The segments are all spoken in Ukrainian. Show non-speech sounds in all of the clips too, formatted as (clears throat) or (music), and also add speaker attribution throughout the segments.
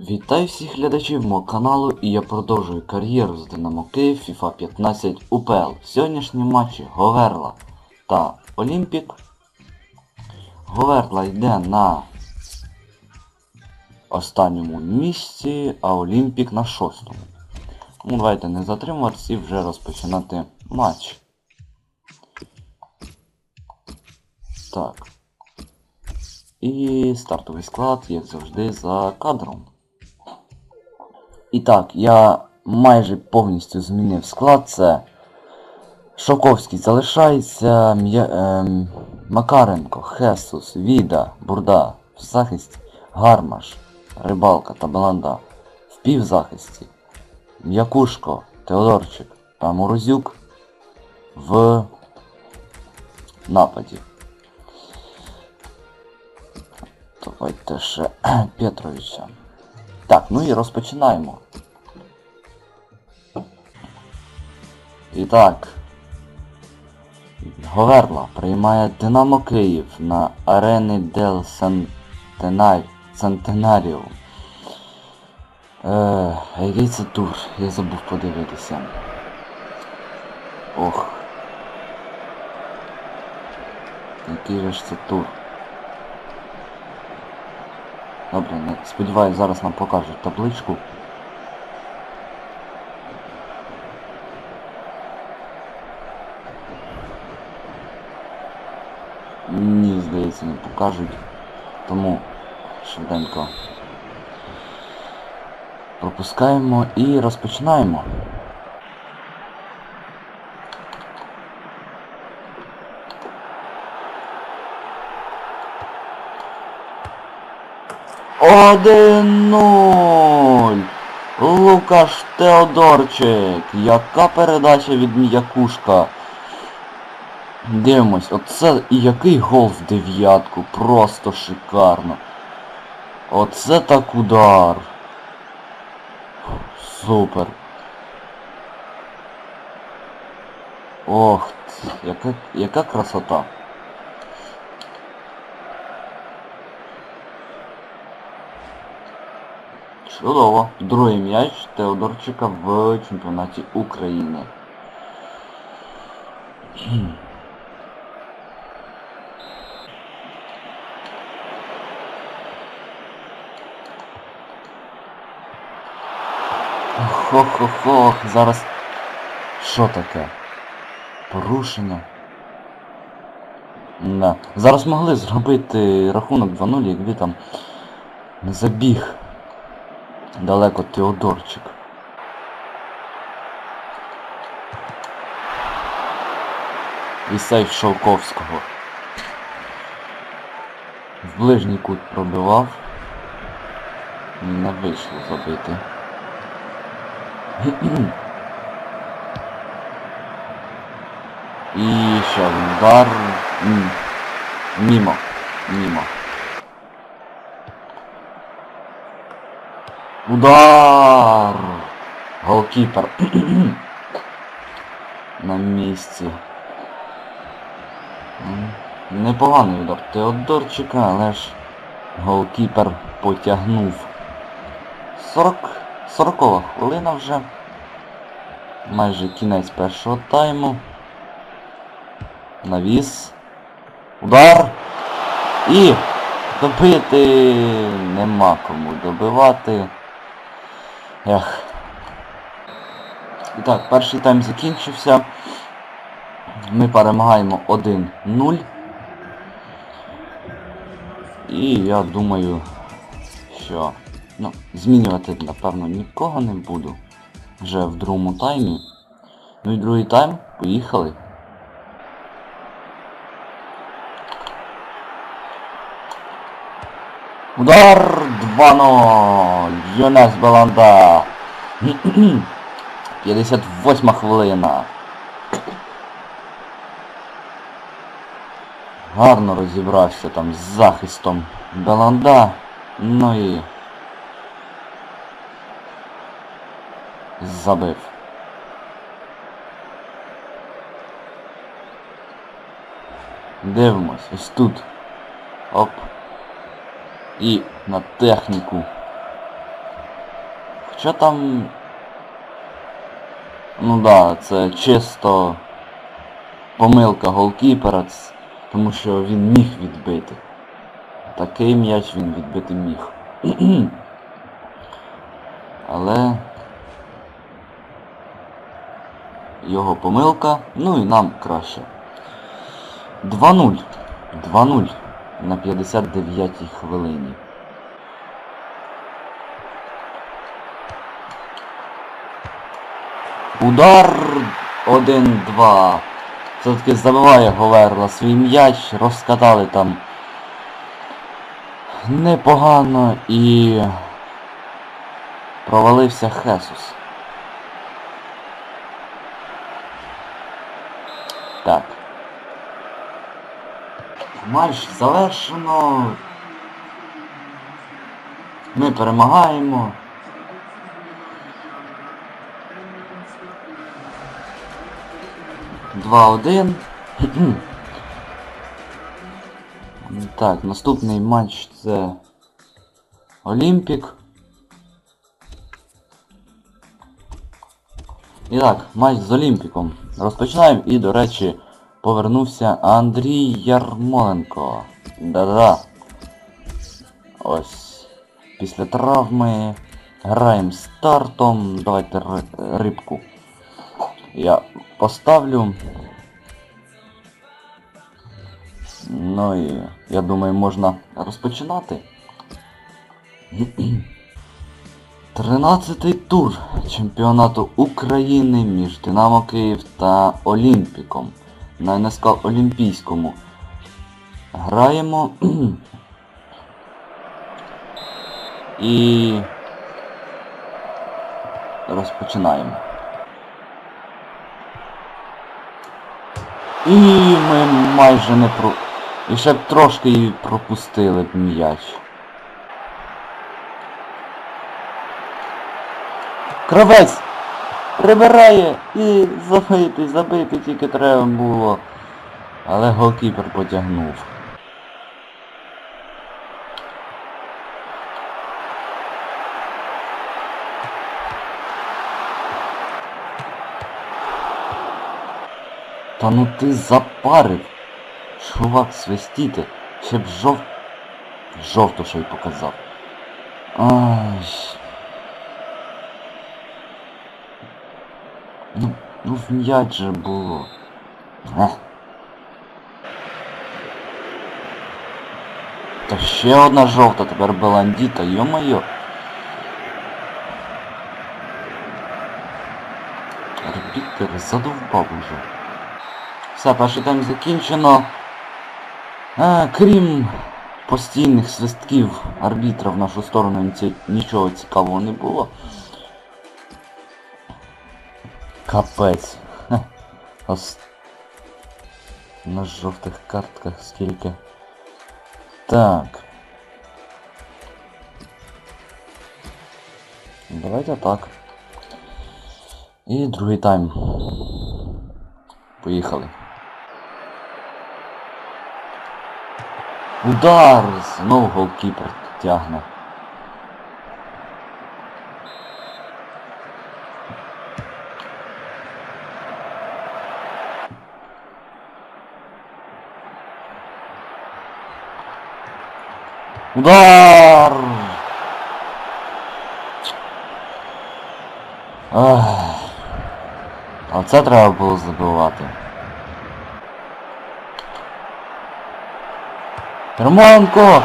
Speaker 1: Вітаю всіх глядачів мого каналу і я продовжую кар'єру з Динамо Київ FIFA 15 УПЛ. Сьогоднішні матчі Говерла та Олімпік. Говерла йде на останньому місці, а Олімпік на шостому. Ну давайте не затримуватися і вже розпочинати матч. Так. І стартовий склад, як завжди, за кадром. І так, я майже повністю змінив склад. Це Шоковський залишається, М'я... ем, Макаренко, Хесус, Віда, Бурда, в захисті, Гармаш, Рибалка та Баланда. В півзахисті. М'якушко, Теодорчик та Морозюк в нападі. Давайте ще (clears throat) Петровича. Так, ну і розпочинаємо. І так. Говерла приймає Динамо Київ на арені Дел Сантенар... Сантенаріо. Е, який це тур? Я забув подивитися. Ох. Який же ж це тур? Добре, не- сподіваюсь, зараз нам покажуть табличку. Ні, здається, не покажуть. Тому швиденько пропускаємо і розпочинаємо. Один нуль. Лукаш Теодорчик. Яка передача від М'якушка. Дивимось, оце і який гол в дев'ятку. Просто шикарно. Оце так удар. Супер. Ох, яка, яка красота. Чудово. Другий м'яч Теодорчика в чемпіонаті України. Хо-хо-хо, зараз... Що таке? Порушення. Да. Зараз могли зробити рахунок 2-0, якби там не забіг далеко Теодорчик. І сейф Шовковського. В ближній кут пробивав. Не вийшло забити. І ще один удар. Мімо. Мімо. Удар! Голкіпер. (clears throat) На місці. Непоганий удар Теодорчика, але ж голкіпер потягнув. 40... 40 хвилина вже. Майже кінець першого тайму. Навіс. Удар. І добити нема кому добивати. Ех. І так, перший тайм закінчився. Ми перемагаємо 1-0. І я думаю, що ну, змінювати, напевно, нікого не буду. Вже в другому таймі. Ну і другий тайм, поїхали. Удар 2-0. Юнес Баланда. (clears throat) 58 хвилина. Гарно розібрався там з захистом Беланда. Ну і... Забив. Дивимось, ось тут. Оп. І на техніку. Що там... Ну да, це чисто помилка голкіпера, тому що він міг відбити. Такий м'яч він відбити міг. (clears throat) Але його помилка, ну і нам краще. 2-0. 2-0 на 59-й хвилині. Удар 1-2. Все-таки забиває Говерла свій м'яч, розкатали там непогано і провалився Хесус. Так. Матч завершено. Ми перемагаємо. Два один. (clears throat) Так, наступний матч це Олімпік. І так, матч з Олімпіком. Розпочинаємо і, до речі, повернувся Андрій Ярмоленко. Да-да. Ось. Після травми граємо стартом. Давайте рибку. Я поставлю. Ну і я думаю, можна розпочинати. 13-й тур чемпіонату України між Динамо Київ та Олімпіком на НСК Олімпійському. Граємо і розпочинаємо. І ми майже не про... І ще б трошки і пропустили б м'яч. Кравець! Прибирає і забити, забити тільки треба було. Але голкіпер потягнув. Та ну ти запарив. Чувак свистіти. Ще б жов... Жовто що й показав. Ай. Ну, ну в же було. Ех. Та ще одна жовта тепер баландіта, йо-моє. Арбітер задовбав уже. Все, перший тайм закінчено. А, крім постійних свистків арбітра в нашу сторону нічого цікавого не було. Капець. Хе. Ос... На жовтих картках скільки. Так. Давайте так. І другий тайм. Поїхали. Удар! Знову голкіпер тягне. Удар! А це треба було забивати. Романко!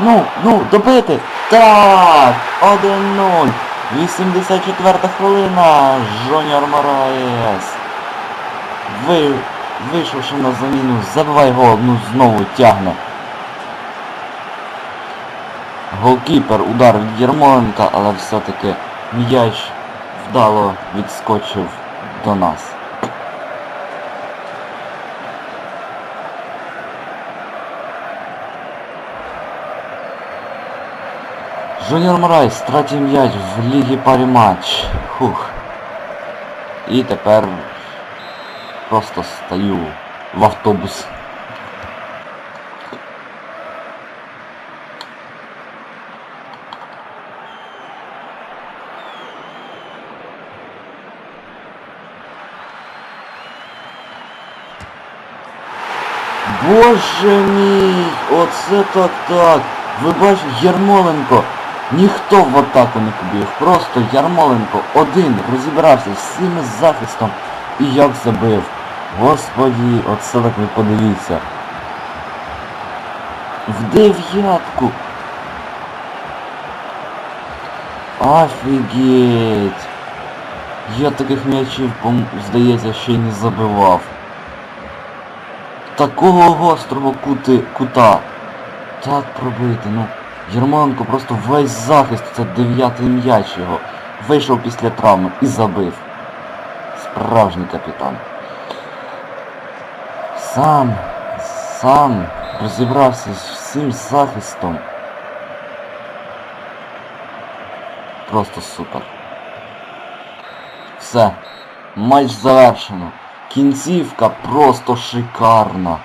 Speaker 1: Ну, ну, добити! Так! 1-0! 84 хвилина! Жоніор Мораєс! Ви... Вийшовши на заміну, забивай гол, ну знову тягне. Голкіпер, удар від Єрмоленка, але все-таки м'яч вдало відскочив до нас. Жуніор Морайс втратив м'яч в лігі парі матч. Хух. І тепер просто стою в автобус. Боже мій! Оце так так! Ви бачите, Ярмоленко! Ніхто в атаку не побіг. Просто Ярмоленко один розібрався з всім захистом і як забив. Господі, оце так ви подивіться. В дев'ятку. Офігеть. Я таких м'ячів, здається, ще й не забивав. Такого гострого кути, кута. Так пробити, ну. Єрмоленко просто весь захист, це дев'ятий м'яч його. Вийшов після травми і забив. Справжній капітан. Сам, сам розібрався з всім захистом. Просто супер. Все. Матч завершено. Кінцівка просто шикарна.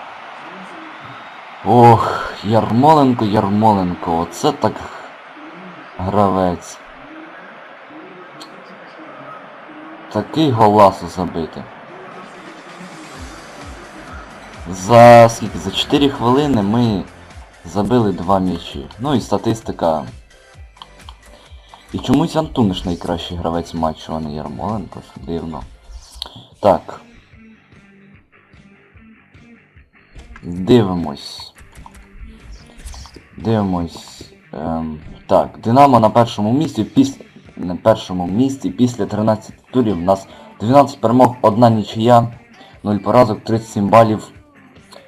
Speaker 1: Ох, Ярмоленко, Ярмоленко, оце так гравець. Такий голасу забити. За скільки? За 4 хвилини ми забили два м'ячі. Ну і статистика. І чомусь Антуниш найкращий гравець матчу, а не Ярмоленко. Дивно. Так. Дивимось. Дивимось. Ем, так, Динамо на першому місці після. На першому місці після 13 турів у нас 12 перемог, одна нічия, 0 поразок, 37 балів.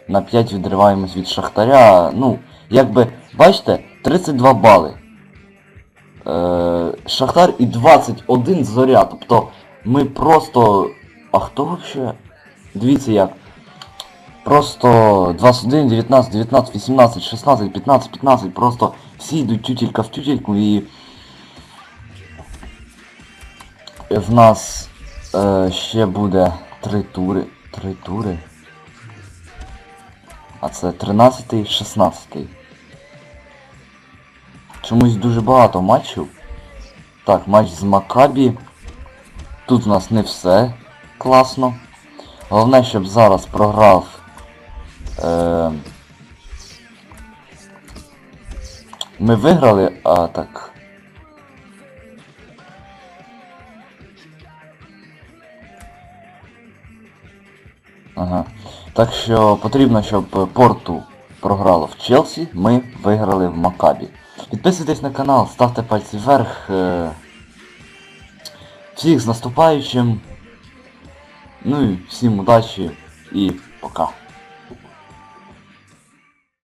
Speaker 1: На 5 відриваємось від Шахтаря. Ну, якби, бачите, 32 бали. Е, Шахтар і 21 зоря. Тобто ми просто. А хто вообще? Дивіться як. Просто 21, 19, 19, 18, 16, 15, 15, просто всі йдуть тютелька в тютельку і в нас е, ще буде три тури. Три тури. А це 13 16 Чомусь дуже багато матчів. Так, матч з Макабі. Тут у нас не все класно. Головне, щоб зараз програв. Е... Ми виграли, а так. Ага. Так що потрібно, щоб Порту програло в Челсі, ми виграли в Макабі. Підписуйтесь на канал, ставте пальці вверх. е, Всіх з наступаючим. Ну і всім удачі і пока.